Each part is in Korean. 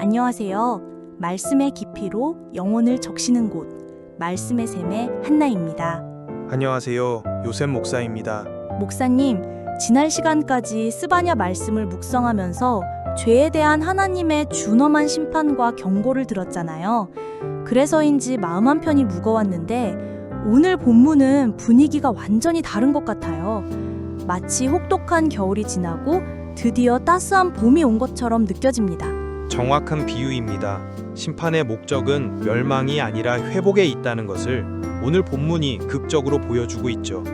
안녕하세요. 말씀의 깊이로 영혼을 적시는 곳, 말씀의 샘의 한나입니다. 안녕하세요. 요셉 목사입니다. 목사님, 지난 시간까지 스바냐 말씀을 묵상하면서 죄에 대한 하나님의 준엄한 심판과 경고를 들었잖아요. 그래서인지 마음 한편이 무거웠는데 오늘 본문은 분위기가 완전히 다른 것 같아요. 마치 혹독한 겨울이 지나고 드디어 따스한 봄이 온 것처럼 느껴집니다. 정확한 비유입니다. 심판의 목적은 멸망이 아니라 회복에 있다는 것을 오늘 본문이 극적으로 보여주고 있죠.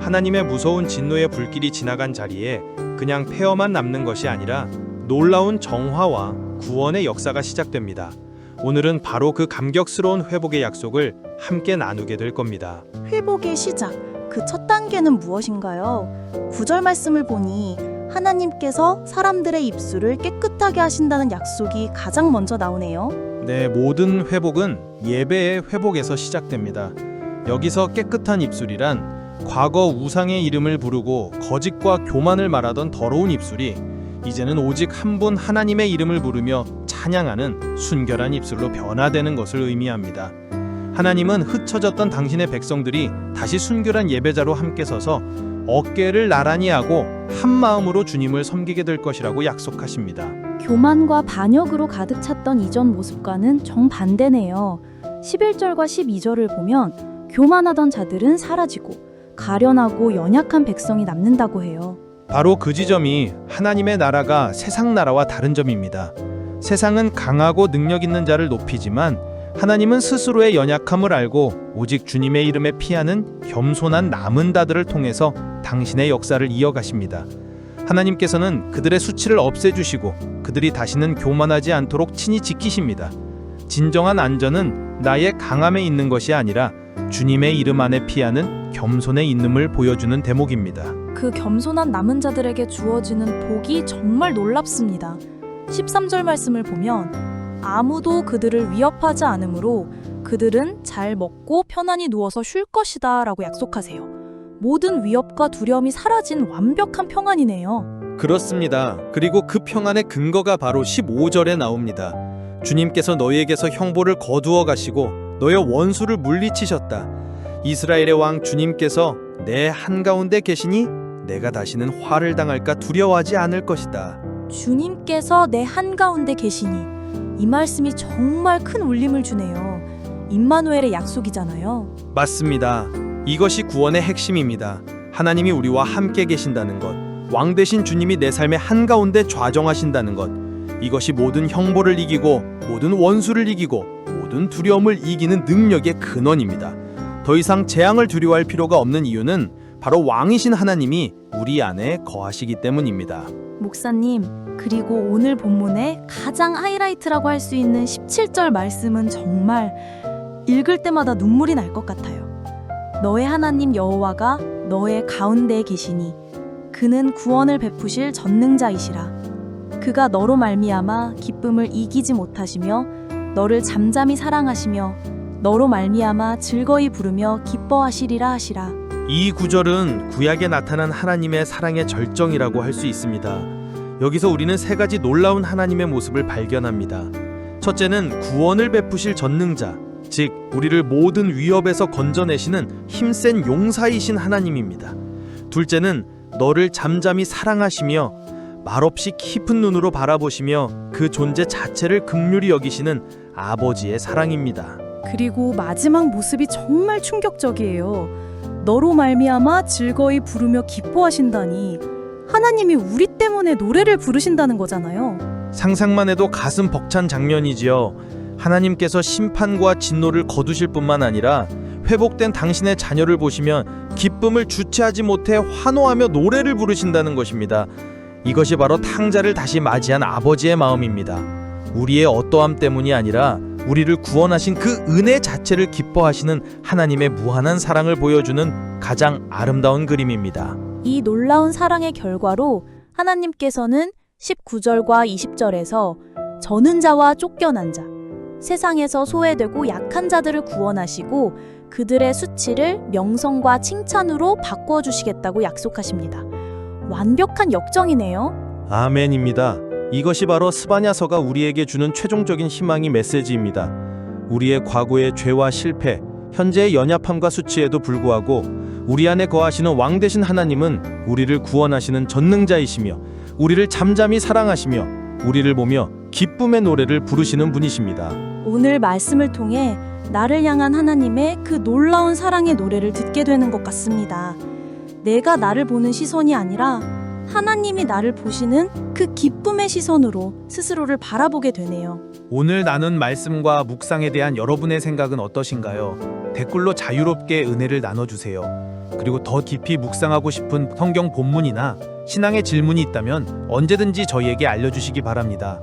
하나님의 무서운 진노의 불길이 지나간 자리에 그냥 폐허만 남는 것이 아니라 놀라운 정화와 구원의 역사가 시작됩니다. 오늘은 바로 그 감격스러운 회복의 약속을 함께 나누게 될 겁니다. 회복의 시작, 그 첫 단계는 무엇인가요? 구절 말씀을 보니 하나님께서 사람들의 입술을 깨끗하게 하신다는 약속이 가장 먼저 나오네요. 네, 모든 회복은 예배의 회복에서 시작됩니다. 여기서 깨끗한 입술이란 과거 우상의 이름을 부르고 거짓과 교만을 말하던 더러운 입술이 이제는 오직 한 분 하나님의 이름을 부르며 찬양하는 순결한 입술로 변화되는 것을 의미합니다. 하나님은 흩어졌던 당신의 백성들이 다시 순결한 예배자로 함께 서서 어깨를 나란히 하고 한 마음으로 주님을 섬기게 될 것이라고 약속하십니다. 교만과 반역으로 가득 찼던 이전 모습과는 정반대네요. 11절과 12절을 보면 교만하던 자들은 사라지고 가련하고 연약한 백성이 남는다고 해요. 바로 그 지점이 하나님의 나라가 세상 나라와 다른 점입니다. 세상은 강하고 능력 있는 자를 높이지만 하나님은 스스로의 연약함을 알고 오직 주님의 이름에 피하는 겸손한 남은 자들을 통해서 당신의 역사를 이어가십니다. 하나님께서는 그들의 수치를 없애주시고 그들이 다시는 교만하지 않도록 친히 지키십니다. 진정한 안전은 나의 강함에 있는 것이 아니라 주님의 이름 안에 피하는 겸손의 있음을 보여주는 대목입니다. 그 겸손한 남은 자들에게 주어지는 복이 정말 놀랍습니다. 13절 말씀을 보면 아무도 그들을 위협하지 않으므로 그들은 잘 먹고 편안히 누워서 쉴 것이다 라고 약속하세요. 모든 위협과 두려움이 사라진 완벽한 평안이네요. 그렇습니다. 그리고 그 평안의 근거가 바로 15절에 나옵니다. 주님께서 너희에게서 형벌을 거두어 가시고 너의 원수를 물리치셨다. 이스라엘의 왕 주님께서 내 한가운데 계시니 내가 다시는 화를 당할까 두려워하지 않을 것이다. 주님께서 내 한가운데 계시니 이 말씀이 정말 큰 울림을 주네요. 임마누엘의 약속이잖아요. 맞습니다. 이것이 구원의 핵심입니다. 하나님이 우리와 함께 계신다는 것, 왕 대신 주님이 내 삶의 한가운데 좌정하신다는 것, 이것이 모든 형벌을 이기고 모든 원수를 이기고 모든 두려움을 이기는 능력의 근원입니다. 더 이상 재앙을 두려워할 필요가 없는 이유는 바로 왕이신 하나님이 우리 안에 거하시기 때문입니다. 목사님, 그리고 오늘 본문의 가장 하이라이트라고 할 수 있는 17절 말씀은 정말 읽을 때마다 눈물이 날 것 같아요. 너의 하나님 여호와가 너의 가운데에 계시니 그는 구원을 베푸실 전능자이시라. 그가 너로 말미암아 기쁨을 이기지 못하시며 너를 잠잠히 사랑하시며 너로 말미암아 즐거이 부르며 기뻐하시리라 하시라. 이 구절은 구약에 나타난 하나님의 사랑의 절정이라고 할 수 있습니다. 여기서 우리는 세 가지 놀라운 하나님의 모습을 발견합니다. 첫째는 구원을 베푸실 전능자, 즉 우리를 모든 위협에서 건져내시는 힘센 용사이신 하나님입니다. 둘째는 너를 잠잠히 사랑하시며 말없이 깊은 눈으로 바라보시며 그 존재 자체를 극률히 여기시는 아버지의 사랑입니다. 그리고 마지막 모습이 정말 충격적이에요. 너로 말미암아 즐거이 부르며 기뻐하신다니 하나님이 우리 때문에 노래를 부르신다는 거잖아요. 상상만 해도 가슴 벅찬 장면이지요. 하나님께서 심판과 진노를 거두실 뿐만 아니라 회복된 당신의 자녀를 보시면 기쁨을 주체하지 못해 환호하며 노래를 부르신다는 것입니다. 이것이 바로 탕자를 다시 맞이한 아버지의 마음입니다. 우리의 어떠함 때문이 아니라 우리를 구원하신 그 은혜 자체를 기뻐하시는 하나님의 무한한 사랑을 보여주는 가장 아름다운 그림입니다. 이 놀라운 사랑의 결과로 하나님께서는 19절과 20절에서 저는 자와 쫓겨난 자, 세상에서 소외되고 약한 자들을 구원하시고 그들의 수치를 명성과 칭찬으로 바꿔 주시겠다고 약속하십니다. 완벽한 역정이네요. 아멘입니다. 이것이 바로 스바냐서가 우리에게 주는 최종적인 희망이 메시지입니다. 우리의 과거의 죄와 실패, 현재의 연약함과 수치에도 불구하고 우리 안에 거하시는 왕 되신 하나님은 우리를 구원하시는 전능자이시며 우리를 잠잠히 사랑하시며 우리를 보며 기쁨의 노래를 부르시는 분이십니다. 오늘 말씀을 통해 나를 향한 하나님의 그 놀라운 사랑의 노래를 듣게 되는 것 같습니다. 내가 나를 보는 시선이 아니라 하나님이 나를 보시는 그 기쁨의 시선으로 스스로를 바라보게 되네요. 오늘 나눈 말씀과 묵상에 대한 여러분의 생각은 어떠신가요? 댓글로 자유롭게 은혜를 나눠주세요. 그리고 더 깊이 묵상하고 싶은 성경 본문이나 신앙의 질문이 있다면 언제든지 저희에게 알려주시기 바랍니다.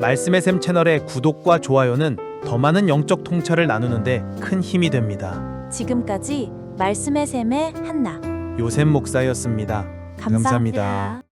말씀의 샘 채널의 구독과 좋아요는 더 많은 영적 통찰을 나누는데 큰 힘이 됩니다. 지금까지 말씀의 샘의 한나 요셉 목사였습니다. 감사합니다. 감사합니다.